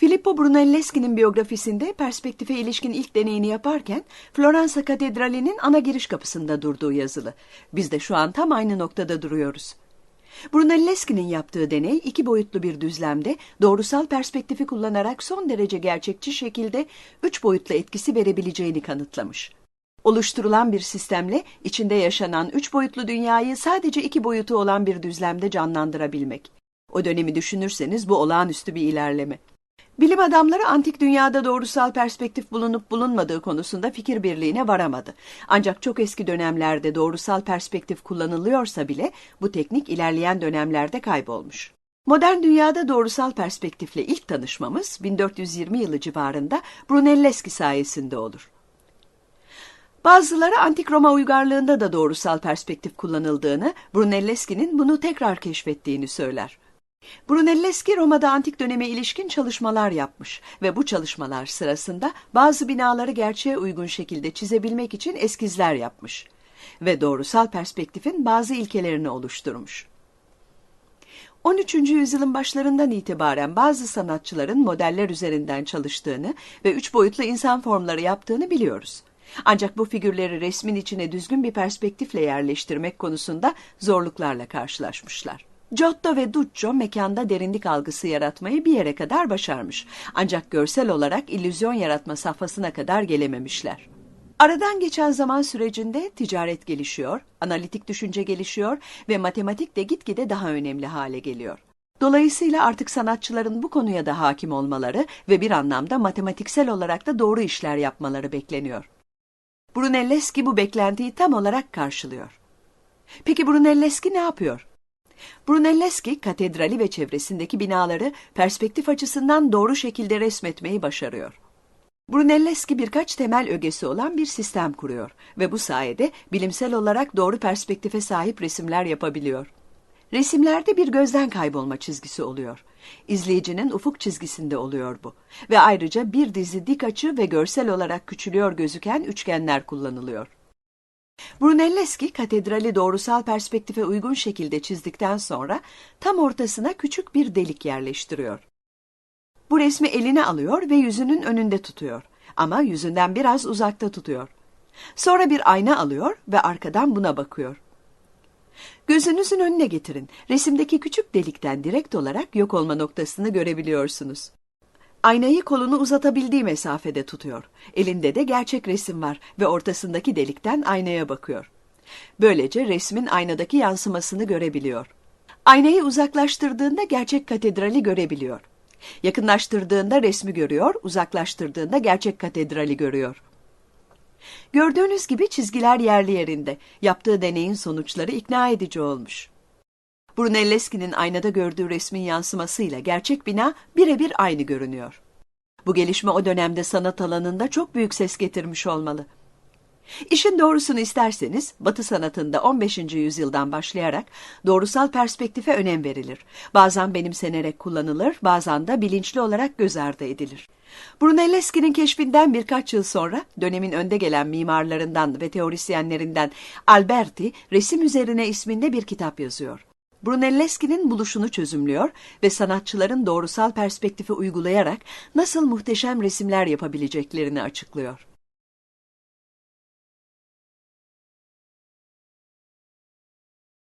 Filippo Brunelleschi'nin biyografisinde perspektife ilişkin ilk deneyini yaparken Floransa Katedrali'nin ana giriş kapısında durduğu yazılı. Biz de şu an tam aynı noktada duruyoruz. Brunelleschi'nin yaptığı deney iki boyutlu bir düzlemde doğrusal perspektifi kullanarak son derece gerçekçi şekilde üç boyutlu etkisi verebileceğini kanıtlamış. Oluşturulan bir sistemle içinde yaşanan üç boyutlu dünyayı sadece iki boyutu olan bir düzlemde canlandırabilmek. O dönemi düşünürseniz bu olağanüstü bir ilerleme. Bilim adamları antik dünyada doğrusal perspektif bulunup bulunmadığı konusunda fikir birliğine varamadı. Ancak çok eski dönemlerde doğrusal perspektif kullanılıyorsa bile bu teknik ilerleyen dönemlerde kaybolmuş. Modern dünyada doğrusal perspektifle ilk tanışmamız 1420 yılı civarında Brunelleschi sayesinde olur. Bazıları antik Roma uygarlığında da doğrusal perspektif kullanıldığını, Brunelleschi'nin bunu tekrar keşfettiğini söyler. Brunelleschi Roma'da antik döneme ilişkin çalışmalar yapmış ve bu çalışmalar sırasında bazı binaları gerçeğe uygun şekilde çizebilmek için eskizler yapmış ve doğrusal perspektifin bazı ilkelerini oluşturmuş. 13. yüzyılın başlarından itibaren bazı sanatçıların modeller üzerinden çalıştığını ve üç boyutlu insan formları yaptığını biliyoruz. Ancak bu figürleri resmin içine düzgün bir perspektifle yerleştirmek konusunda zorluklarla karşılaşmışlar. Giotto ve Duccio mekanda derinlik algısı yaratmayı bir yere kadar başarmış. Ancak görsel olarak illüzyon yaratma safhasına kadar gelememişler. Aradan geçen zaman sürecinde ticaret gelişiyor, analitik düşünce gelişiyor ve matematik de gitgide daha önemli hale geliyor. Dolayısıyla artık sanatçıların bu konuya da hakim olmaları ve bir anlamda matematiksel olarak da doğru işler yapmaları bekleniyor. Brunelleschi bu beklentiyi tam olarak karşılıyor. Peki Brunelleschi ne yapıyor? Brunelleschi, katedrali ve çevresindeki binaları perspektif açısından doğru şekilde resmetmeyi başarıyor. Brunelleschi birkaç temel ögesi olan bir sistem kuruyor ve bu sayede bilimsel olarak doğru perspektife sahip resimler yapabiliyor. Resimlerde bir gözden kaybolma çizgisi oluyor. İzleyicinin ufuk çizgisinde oluyor bu. Ve ayrıca bir dizi dik açı ve görsel olarak küçülüyor gözüken üçgenler kullanılıyor. Brunelleschi katedrali doğrusal perspektife uygun şekilde çizdikten sonra tam ortasına küçük bir delik yerleştiriyor. Bu resmi eline alıyor ve yüzünün önünde tutuyor ama yüzünden biraz uzakta tutuyor. Sonra bir ayna alıyor ve arkadan buna bakıyor. Gözünüzün önüne getirin. Resimdeki küçük delikten direkt olarak yok olma noktasını görebiliyorsunuz. Aynayı kolunu uzatabildiği mesafede tutuyor. Elinde de gerçek resim var ve ortasındaki delikten aynaya bakıyor. Böylece resmin aynadaki yansımasını görebiliyor. Aynayı uzaklaştırdığında gerçek katedrali görebiliyor. Yakınlaştırdığında resmi görüyor, uzaklaştırdığında gerçek katedrali görüyor. Gördüğünüz gibi çizgiler yerli yerinde. Yaptığı deneyin sonuçları ikna edici olmuş. Brunelleschi'nin aynada gördüğü resmin yansımasıyla gerçek bina birebir aynı görünüyor. Bu gelişme o dönemde sanat alanında çok büyük ses getirmiş olmalı. İşin doğrusunu isterseniz Batı sanatında 15. yüzyıldan başlayarak doğrusal perspektife önem verilir. Bazen benimsenerek kullanılır, bazen de bilinçli olarak göz ardı edilir. Brunelleschi'nin keşfinden birkaç yıl sonra dönemin önde gelen mimarlarından ve teorisyenlerinden Alberti resim üzerine isminde bir kitap yazıyor. Brunelleschi'nin buluşunu çözümlüyor ve sanatçıların doğrusal perspektifi uygulayarak nasıl muhteşem resimler yapabileceklerini açıklıyor.